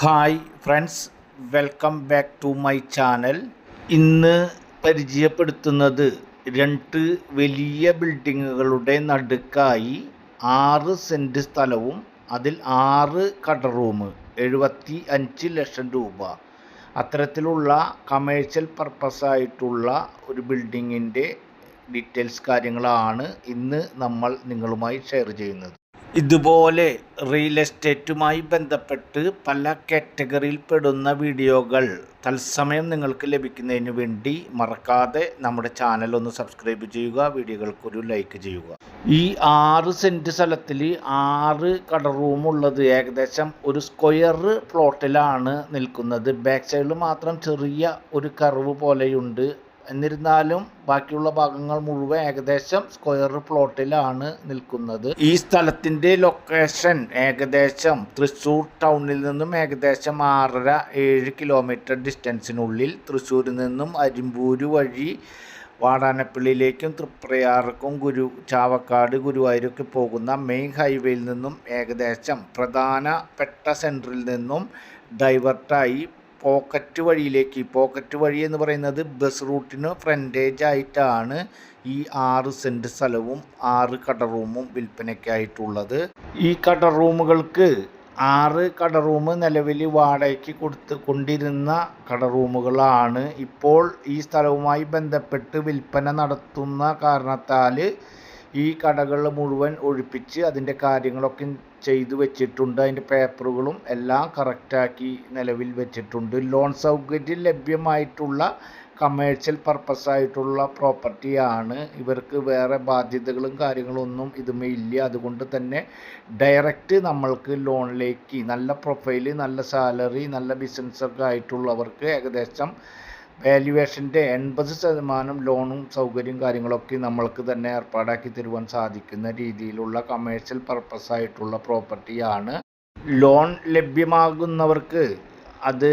Hi friends welcome back to my channel ഇന്ന് പരിചയപ്പെടുത്തുന്നത് രണ്ട് വലിയ ബിൽഡിങ്ങുകളുടെ നടുക്കായി ആറ് സെന്റ് സ്ഥലവും അതിൽ ആറ് കട റൂം എഴുപത്തി അഞ്ച് ലക്ഷം രൂപ. അത്തരത്തിലുള്ള കമേഴ്ഷ്യൽ പർപ്പസായിട്ടുള്ള ഒരു ബിൽഡിങ്ങിന്റെ ഡീറ്റെയിൽസ് കാര്യങ്ങളാണ് ഇന്ന് നമ്മൾ നിങ്ങളുമായി ഷെയർ ചെയ്യുന്നത്. ഇതുപോലെ റിയൽ എസ്റ്റേറ്റുമായി ബന്ധപ്പെട്ട് പല കാറ്റഗറിയിൽ പെടുന്ന വീഡിയോകൾ തത്സമയം നിങ്ങൾക്ക് ലഭിക്കുന്നതിന് വേണ്ടി മറക്കാതെ നമ്മുടെ ചാനൽ ഒന്ന് സബ്സ്ക്രൈബ് ചെയ്യുക വീഡിയോകൾക്കൊരു ലൈക്ക് ചെയ്യുക. ഈ ആറ് സെന്റ് സ്ഥലത്തിൽ ആറ് കട റൂമുള്ളത് ഏകദേശം ഒരു സ്ക്വയർ പ്ലോട്ടിലാണ് നിൽക്കുന്നത്. ബാക്ക് സൈഡിൽ മാത്രം ചെറിയ ഒരു കർവ് പോലെയുണ്ട്. എന്നിരുന്നാലും ബാക്കിയുള്ള ഭാഗങ്ങൾ മുഴുവൻ ഏകദേശം സ്ക്വയർ പ്ലോട്ടിലാണ് നിൽക്കുന്നത്. ഈ സ്ഥലത്തിന്റെ ലൊക്കേഷൻ ഏകദേശം തൃശ്ശൂർ ടൗണിൽ നിന്നും ഏകദേശം ആറര ഏഴ് കിലോമീറ്റർ ഡിസ്റ്റൻസിനുള്ളിൽ തൃശ്ശൂരിൽ നിന്നും അരിമ്പൂര് വഴി വാടാനപ്പള്ളിയിലേക്കും തൃപ്രയാർക്കും ഗുരു ചാവക്കാട് ഗുരുവായൂരൊക്കെ പോകുന്ന മെയിൻ ഹൈവേയിൽ നിന്നും ഏകദേശം പ്രധാനപ്പെട്ട സെന്ററിൽ നിന്നും ഡൈവർട്ടായി പോക്കറ്റ് വഴിയിലേക്ക് പോക്കറ്റ് വഴി എന്ന് പറയുന്നത് ബസ് റൂട്ടിന് ഫ്രണ്ടേജ് ആയിട്ടാണ് ഈ ആറ് സെന്റ് സ്ഥലവും ആറ് കട റൂമും വിൽപ്പനയ്ക്കായിട്ടുള്ളത് ഈ കട റൂമുകൾക്ക് ആറ് കട റൂം നിലവിൽ വാടകയ്ക്ക് കൊടുത്ത് കൊണ്ടിരുന്ന കട റൂമുകളാണ്. ഇപ്പോൾ ഈ സ്ഥലവുമായി ബന്ധപ്പെട്ട് വിൽപ്പന നടത്തുന്ന കാരണത്താൽ ഈ കടകൾ മുഴുവൻ ഒഴിപ്പിച്ച് അതിന്റെ കാര്യങ്ങളൊക്കെ ചെയ്തു വെച്ചിട്ടുണ്ട്. അതിന്റെ പേപ്പറുകളും എല്ലാം കറക്റ്റാക്കി നിലവിൽ വെച്ചിട്ടുണ്ട്. ലോൺ സൗകര്യം ലഭ്യമായിട്ടുള്ള കമേഴ്ഷ്യൽ പർപ്പസ് ആയിട്ടുള്ള പ്രോപ്പർട്ടിയാണ് ഇവർക്ക് വേറെ ബാധ്യതകളും കാര്യങ്ങളൊന്നും ഇതുമേ ഇല്ല. അതുകൊണ്ട് തന്നെ ഡയറക്റ്റ് നമ്മൾക്ക് ലോണിലേക്ക് നല്ല പ്രൊഫൈൽ നല്ല സാലറി നല്ല ബിസിനസ്സൊക്കെ ആയിട്ടുള്ളവർക്ക് ഏകദേശം വാല്യുവേഷന്റെ എൺപത് ശതമാനം ലോണും സൗകര്യം കാര്യങ്ങളൊക്കെ നമ്മൾക്ക് തന്നെ ഏർപ്പാടാക്കി തരുവാൻ സാധിക്കുന്ന രീതിയിലുള്ള കമേഴ്ഷ്യൽ പർപ്പസ് ആയിട്ടുള്ള പ്രോപ്പർട്ടിയാണ് ലോൺ ലഭ്യമാകുന്നവർക്ക് അത്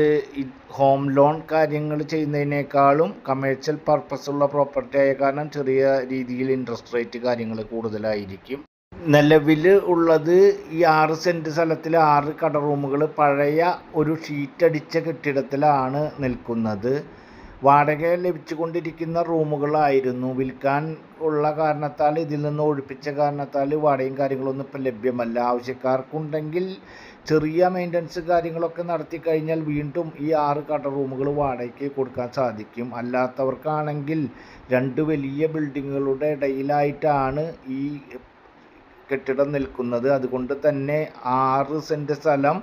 ഹോം ലോൺ കാര്യങ്ങൾ ചെയ്യുന്നതിനേക്കാളും കമേഴ്ഷ്യൽ പർപ്പസ് ഉള്ള പ്രോപ്പർട്ടി ആയ കാരണം ചെറിയ രീതിയിൽ ഇൻട്രസ്റ്റ് റേറ്റ് കാര്യങ്ങൾ കൂടുതലായിരിക്കും. നിലവിൽ ഉള്ളത് ഈ ആറ് സെന്റ് സ്ഥലത്തിൽ ആറ് കട റൂമുകൾ പഴയ ഒരു ഷീറ്റ് അടിച്ച കെട്ടിടത്തിലാണ് നിൽക്കുന്നത്. വാടക ലഭിച്ചുകൊണ്ടിരിക്കുന്ന റൂമുകളായിരുന്നു. വിൽക്കാൻ ഉള്ള കാരണത്താൽ ഇതിൽ നിന്ന് ഒഴിപ്പിച്ച കാരണത്താൽ വാടകയും കാര്യങ്ങളൊന്നും ഇപ്പം ലഭ്യമല്ല. ആവശ്യക്കാർക്കുണ്ടെങ്കിൽ ചെറിയ മെയിന്റനൻസ് കാര്യങ്ങളൊക്കെ നടത്തി കഴിഞ്ഞാൽ വീണ്ടും ഈ ആറ് കട റൂമുകൾ വാടകയ്ക്ക് കൊടുക്കാൻ സാധിക്കും. അല്ലാത്തവർക്കാണെങ്കിൽ രണ്ട് വലിയ ബിൽഡിങ്ങുകളുടെ ഇടയിലായിട്ടാണ് ഈ കെട്ടിടം നിൽക്കുന്നത്. അതുകൊണ്ട് തന്നെ ആറ് സെന്റ് സ്ഥലം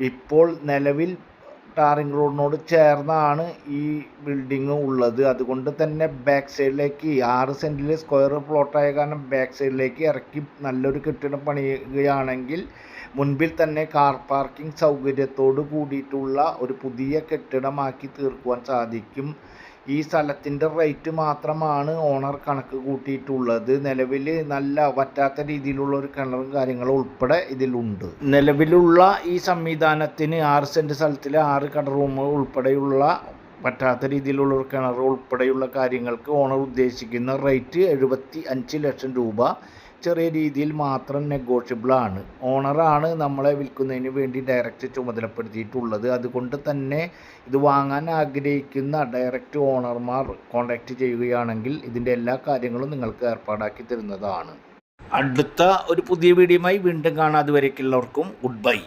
ഇപ്പോൾ നിലവിൽ ടാറിംഗ് റോഡിനോട് ചേർന്നാണ് ഈ ബിൽഡിംഗ് ഉള്ളത്. അതുകൊണ്ട് തന്നെ ബാക്ക് സൈഡിലേക്ക് ആറ് സെന്റിൽ സ്ക്വയർ പ്ലോട്ടായ കാരണം ബാക്ക് സൈഡിലേക്ക് ഇറക്കി നല്ലൊരു കെട്ടിടം പണിയുകയാണെങ്കിൽ മുൻപിൽ തന്നെ കാർ പാർക്കിംഗ് സൗകര്യത്തോട് കൂടിയിട്ടുള്ള ഒരു പുതിയ കെട്ടിടമാക്കി തീർക്കുവാൻ സാധിക്കും. ഈ സ്ഥലത്തിന്റെ റേറ്റ് മാത്രമാണ് ഓണർ കണക്ക് കൂട്ടിയിട്ടുള്ളത്. നിലവിൽ നല്ല പറ്റാത്ത രീതിയിലുള്ള ഒരു കിണറും കാര്യങ്ങളും ഉൾപ്പെടെ ഇതിലുണ്ട്. നിലവിലുള്ള ഈ സംവിധാനത്തിന് ആറ് സെന്റ് സ്ഥലത്തിൽ ആറ് കട റൂമ് ഉൾപ്പെടെയുള്ള പറ്റാത്ത രീതിയിലുള്ള ഒരു കിണർ ഉൾപ്പെടെയുള്ള കാര്യങ്ങൾക്ക് ഓണർ ഉദ്ദേശിക്കുന്ന റേറ്റ് എഴുപത്തി അഞ്ച് ലക്ഷം രൂപ. ചെറിയ രീതിയിൽ മാത്രം നെഗോഷ്യബിളാണ് ഓണറാണ് നമ്മളെ വിൽക്കുന്നതിന് വേണ്ടി ഡയറക്റ്റ് ചുമതലപ്പെടുത്തിയിട്ടുള്ളത്. അതുകൊണ്ട് തന്നെ ഇത് വാങ്ങാൻ ആഗ്രഹിക്കുന്ന ഡയറക്റ്റ് ഓണർമാർ കോൺടാക്റ്റ് ചെയ്യുകയാണെങ്കിൽ ഇതിന്റെ എല്ലാ കാര്യങ്ങളും നിങ്ങൾക്ക് ഏർപ്പാടാക്കി തരുന്നതാണ്. അടുത്ത ഒരു പുതിയ വീഡിയോയുമായി വീണ്ടും കാണാം. അതുവരേക്കുള്ളവർക്കും ഗുഡ് ബൈ